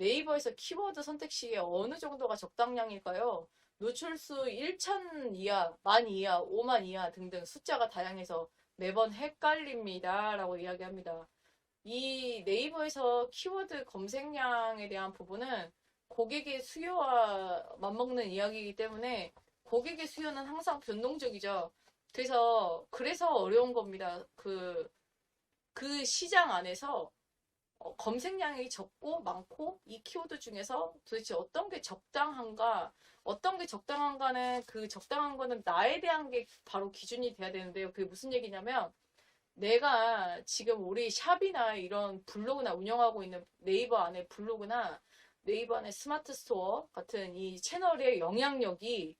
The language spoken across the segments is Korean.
네이버에서 키워드 선택 시에 어느 정도가 적당량일까요? 노출수 1천 이하, 만 이하, 5만 이하 등등 숫자가 다양해서 매번 헷갈립니다. 라고 이야기합니다. 이 네이버에서 키워드 검색량에 대한 부분은 고객의 수요와 맞먹는 이야기이기 때문에 고객의 수요는 항상 변동적이죠. 그래서, 그래서 어려운 겁니다. 그, 그 시장 안에서 어, 검색량이 적고 많고 이 키워드 중에서 도대체 어떤 게 적당한가, 어떤 게 적당한가는 그 적당한 거는 나에 대한 게 바로 기준이 돼야 되는데요. 그게 무슨 얘기냐면 내가 지금 우리 샵이나 이런 블로그나 운영하고 있는 네이버 안에 블로그나 네이버 안에 스마트 스토어 같은 이 채널의 영향력이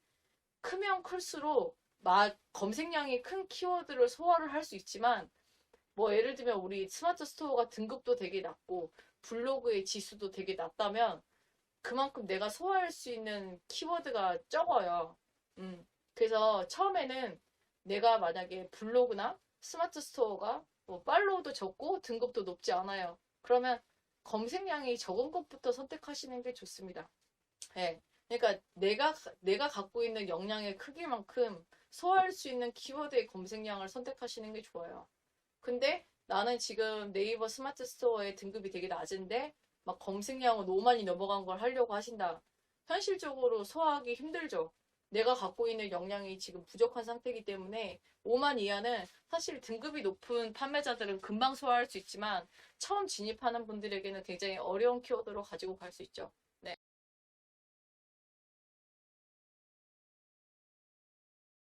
크면 클수록 막 검색량이 큰 키워드를 소화를 할 수 있지만 뭐 예를 들면 우리 스마트 스토어가 등급도 되게 낮고 블로그의 지수도 되게 낮다면 그만큼 내가 소화할 수 있는 키워드가 적어요. 음. 그래서 처음에는 내가 만약에 블로그나 스마트 스토어가 뭐 팔로우도 적고 등급도 높지 않아요. 그러면 검색량이 적은 것부터 선택하시는 게 좋습니다. 예. 그러니까 내가 내가 갖고 있는 역량의 크기만큼 소화할 수 있는 키워드의 검색량을 선택하시는 게 좋아요. 근데 나는 지금 네이버 스마트 스토어의 등급이 되게 낮은데 막 검색량은 5만이 넘어간 걸 하려고 하신다. 현실적으로 소화하기 힘들죠. 내가 갖고 있는 역량이 지금 부족한 상태이기 때문에 5만 이하는 사실 등급이 높은 판매자들은 금방 소화할 수 있지만 처음 진입하는 분들에게는 굉장히 어려운 키워드로 가지고 갈 수 있죠.